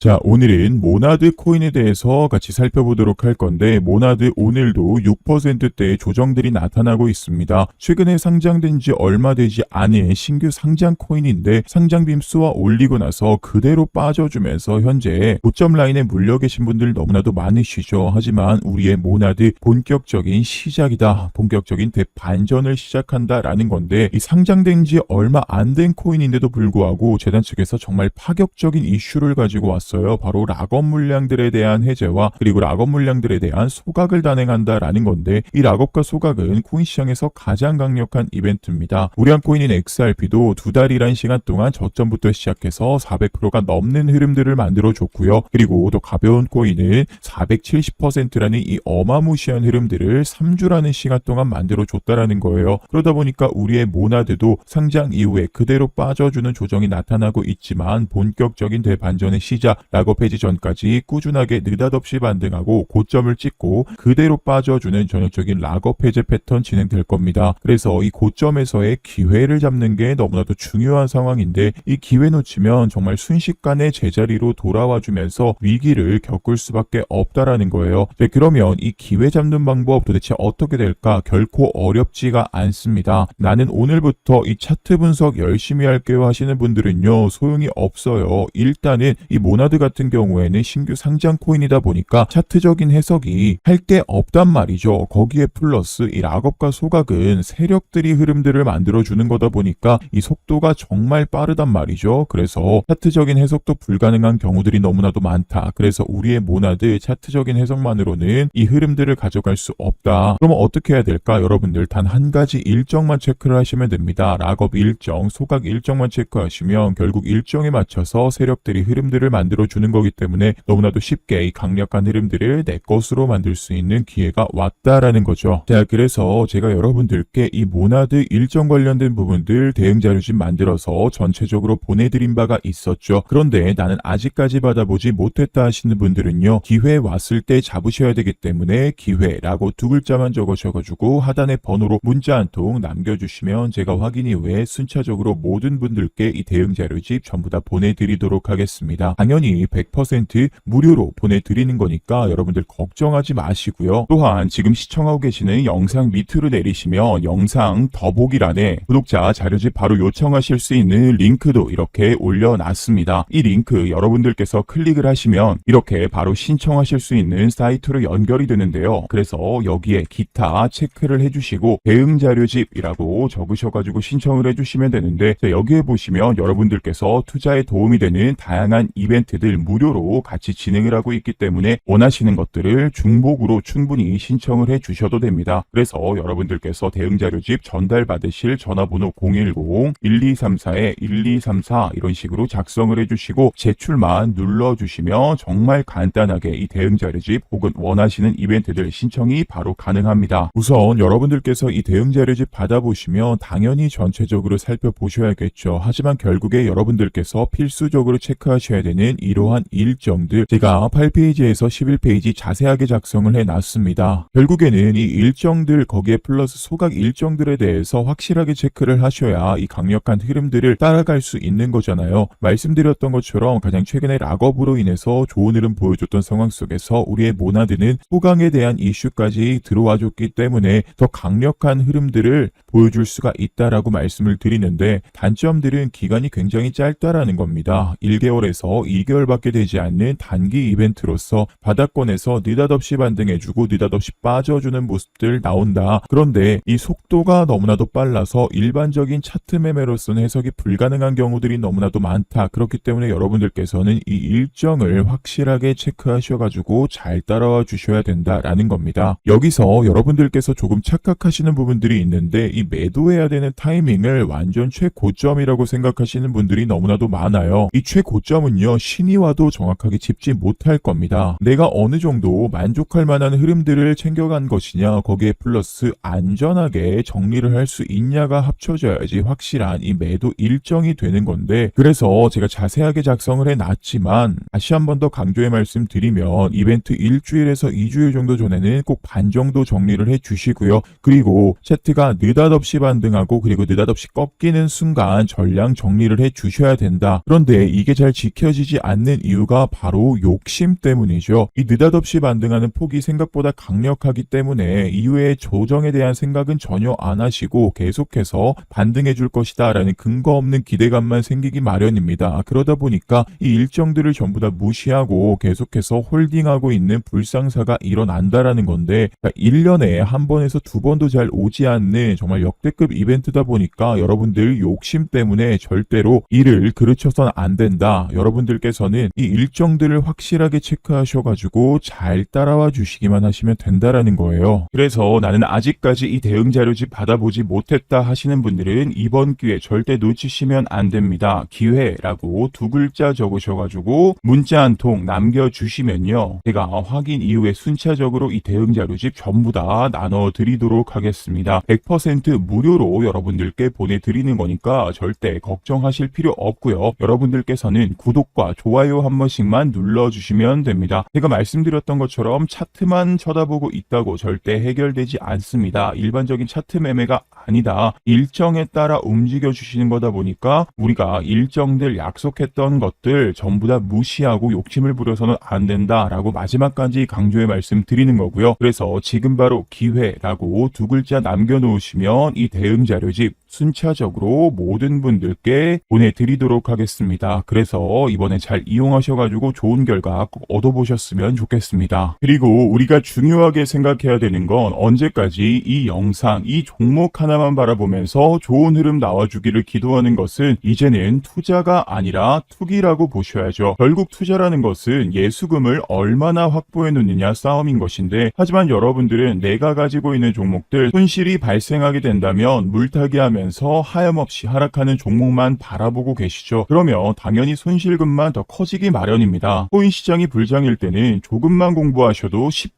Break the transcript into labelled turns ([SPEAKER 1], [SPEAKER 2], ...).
[SPEAKER 1] 자, 오늘은 모나드 코인에 대해서 같이 살펴보도록 할 건데, 모나드 오늘도 6%대 조정들이 나타나고 있습니다. 최근에 상장된 지 얼마 되지 않은 신규 상장 코인인데, 상장 빔수와 올리고 나서 그대로 빠져주면서 현재 고점 라인에 물려 계신 분들 너무나도 많으시죠. 하지만 우리의 모나드 본격적인 시작이다. 본격적인 대반전을 시작한다라는 건데, 이 상장된 지 얼마 안 된 코인인데도 불구하고 재단 측에서 정말 파격적인 이슈를 가지고 왔 어요. 바로 락업 물량들에 대한 해제와 그리고 락업 물량들에 대한 소각을 단행한다라는 건데 이 락업과 소각은 코인 시장에서 가장 강력한 이벤트입니다. 우량 코인인 XRP도 두 달이란 시간 동안 저점부터 시작해서 400%가 넘는 흐름들을 만들어 줬고요. 그리고 또 가벼운 코인은 470%라는 이 어마무시한 흐름들을 3주라는 시간 동안 만들어 줬다라는 거예요. 그러다 보니까 우리의 모나드도 상장 이후에 그대로 빠져주는 조정이 나타나고 있지만 본격적인 대반전의 시작 락업 해지 전까지 꾸준하게 느닷없이 반등하고 고점을 찍고 그대로 빠져주는 전형적인 락업 해제 패턴 진행될 겁니다. 그래서 이 고점에서의 기회를 잡는 게 너무나도 중요한 상황인데 이 기회 놓치면 정말 순식간에 제자리로 돌아와 주면서 위기를 겪을 수밖에 없다라는 거예요. 네, 그러면 이 기회 잡는 방법 도대체 어떻게 될까? 결코 어렵지가 않습니다. 나는 오늘부터 이 차트 분석 열심히 할게요 하시는 분들은요 소용이 없어요. 일단은 이 모나 드 같은 경우에는 신규 상장 코인이다 보니까 차트적인 해석이 할 게 없단 말이죠. 거기에 플러스 이 락업과 소각은 세력들이 흐름들을 만들어주는 거다 보니까 이 속도가 정말 빠르단 말이죠. 그래서 차트적인 해석도 불가능한 경우들이 너무나도 많다. 그래서 우리의 모나드 차트적인 해석만으로는 이 흐름들을 가져갈 수 없다. 그러면 어떻게 해야 될까? 여러분들 단 한 가지 일정만 체크를 하시면 됩니다. 락업 일정, 소각 일정만 체크하시면 결국 일정에 맞춰서 세력들이 흐름들을 만들어 주는 거기 때문에 너무나도 쉽게 이 강력한 흐름들을 내 것으로 만들 수 있는 기회가 왔다라는 거죠. 자, 그래서 제가 여러분들께 이 모나드 일정 관련된 부분들 대응 자료집 만들어서 전체적으로 보내드린 바가 있었죠. 그런데 나는 아직까지 받아보지 못했다 하시는 분들은요, 기회 왔을 때 잡으셔야 되기 때문에 기회라고 두 글자만 적으셔가지고 하단의 번호로 문자 한 통 남겨주시면 제가 확인 이후에 순차적으로 모든 분들께 이 대응 자료집 전부 다 보내드리도록 하겠습니다. 당연히 100% 무료로 보내드리는 거니까 여러분들 걱정하지 마시고요. 또한 지금 시청하고 계시는 영상 밑으로 내리시면 영상 더보기란에 구독자 자료집 바로 요청하실 수 있는 링크도 이렇게 올려놨습니다. 이 링크 여러분들께서 클릭을 하시면 이렇게 바로 신청하실 수 있는 사이트로 연결이 되는데요. 그래서 여기에 기타 체크를 해주시고 대응 자료집이라고 적으셔가지고 신청을 해주시면 되는데 자, 여기에 보시면 여러분들께서 투자에 도움이 되는 다양한 이벤트 들 무료로 같이 진행을 하고 있기 때문에 원하시는 것들을 중복으로 충분히 신청을 해 주셔도 됩니다. 그래서 여러분들께서 대응 자료집 전달 받으실 전화번호 010-1234-1234 이런 식으로 작성을 해주시고 제출만 눌러주시면 정말 간단하게 이 대응 자료집 혹은 원하시는 이벤트들 신청이 바로 가능합니다. 우선 여러분들께서 이 대응 자료집 받아보시면 당연히 전체적으로 살펴보셔야겠죠. 하지만 결국에 여러분들께서 필수적으로 체크하셔야 되는 이러한 일정들 제가 8페이지에서 11페이지 자세하게 작성을 해놨습니다. 결국에는 이 일정들 거기에 플러스 소각 일정들에 대해서 확실하게 체크를 하셔야 이 강력한 흐름들을 따라갈 수 있는 거잖아요. 말씀드렸던 것처럼 가장 최근에 락업으로 인해서 좋은 흐름 보여줬던 상황 속에서 우리의 모나드는 소강에 대한 이슈까지 들어와줬기 때문에 더 강력한 흐름들을 보여줄 수가 있다라고 말씀을 드리는데 단점들은 기간이 굉장히 짧다라는 겁니다. 1개월에서 2개월밖에 되지 않는 단기 이벤트로서 바닥권에서 느닷없이 반등해주고 느닷없이 빠져주는 모습들 나온다. 그런데 이 속도가 너무나도 빨라서 일반적인 차트 매매로서는 해석이 불가능한 경우들이 너무나도 많다. 그렇기 때문에 여러분들께서는 이 일정을 확실하게 체크하셔가지고 잘 따라와 주셔야 된다라는 겁니다. 여기서 여러분들께서 조금 착각하시는 부분들이 있는데 이 매도해야 되는 타이밍을 완전 최고점이라고 생각하시는 분들이 너무나도 많아요. 이 최고점은요 신이 와도 정확하게 짚지 못할 겁니다. 내가 어느 정도 만족할 만한 흐름들을 챙겨간 것이냐 거기에 플러스 안전하게 정리를 할 수 있냐가 합쳐져야지 확실한 이 매도 일정이 되는 건데 그래서 제가 자세하게 작성을 해놨지만 다시 한 번 더 강조의 말씀 드리면 이벤트 일주일에서 2주일 정도 전에는 꼭 반 정도 정리를 해 주시고요. 그리고 차트가 느닷 느닷없이 반등하고 그리고 느닷없이 꺾이는 순간 전량 정리를 해 주셔야 된다. 그런데 이게 잘 지켜지지 않는 이유가 바로 욕심 때문이죠. 이 느닷없이 반등하는 폭이 생각보다 강력하기 때문에 이후에 조정에 대한 생각은 전혀 안 하시고 계속해서 반등해 줄 것이다 라는 근거 없는 기대감만 생기기 마련입니다. 그러다 보니까 이 일정들을 전부 다 무시하고 계속해서 홀딩하고 있는 불상사가 일어난다라는 건데 1년에 한 번에서 두 번도 잘 오지 않는 정말 역대급 이벤트다 보니까 여러분들 욕심 때문에 절대로 이를 그르쳐서는 안 된다. 여러분들께서는 이 일정들을 확실하게 체크하셔가지고 잘 따라와 주시기만 하시면 된다라는 거예요. 그래서 나는 아직까지 이 대응 자료집 받아보지 못했다 하시는 분들은 이번 기회 절대 놓치시면 안 됩니다. 기회라고 두 글자 적으셔가지고 문자 한 통 남겨주시면요. 제가 확인 이후에 순차적으로 이 대응 자료집 전부 다 나눠드리도록 하겠습니다. 100% 무료로 여러분들께 보내드리는 거니까 절대 걱정하실 필요 없고요. 여러분들께서는 구독과 좋아요 한 번씩만 눌러주시면 됩니다. 제가 말씀드렸던 것처럼 차트만 쳐다보고 있다고 절대 해결되지 않습니다. 일반적인 차트 매매가 아니다. 일정에 따라 움직여 주시는 거다 보니까 우리가 일정들 약속했던 것들 전부 다 무시하고 욕심을 부려서는 안 된다라고 마지막까지 강조해 말씀 드리는 거고요. 그래서 지금 바로 기회라고 두 글자 남겨놓으시면 이 대응 자료집 순차적으로 모든 분들께 보내드리도록 하겠습니다. 그래서 이번에 잘 이용하셔가지고 좋은 결과 꼭 얻어보셨으면 좋겠습니다. 그리고 우리가 중요하게 생각해야 되는 건 언제까지 이 영상, 이 종목 하나만 바라보면서 좋은 흐름 나와주기를 기도하는 것은 이제는 투자가 아니라 투기라고 보셔야죠. 결국 투자라는 것은 예수금을 얼마나 확보해 놓느냐 싸움인 것인데 하지만 여러분들은 내가 가지고 있는 종목들 손실이 발생하게 된다면 물타기 하면서 하염없이 하락하는 종목만 바라보고 계시죠. 그러면 당연히 손실금만 더 커지기 마련입니다. 코인 시장이 불장일 때는 조금만 공부하셔도 쉽게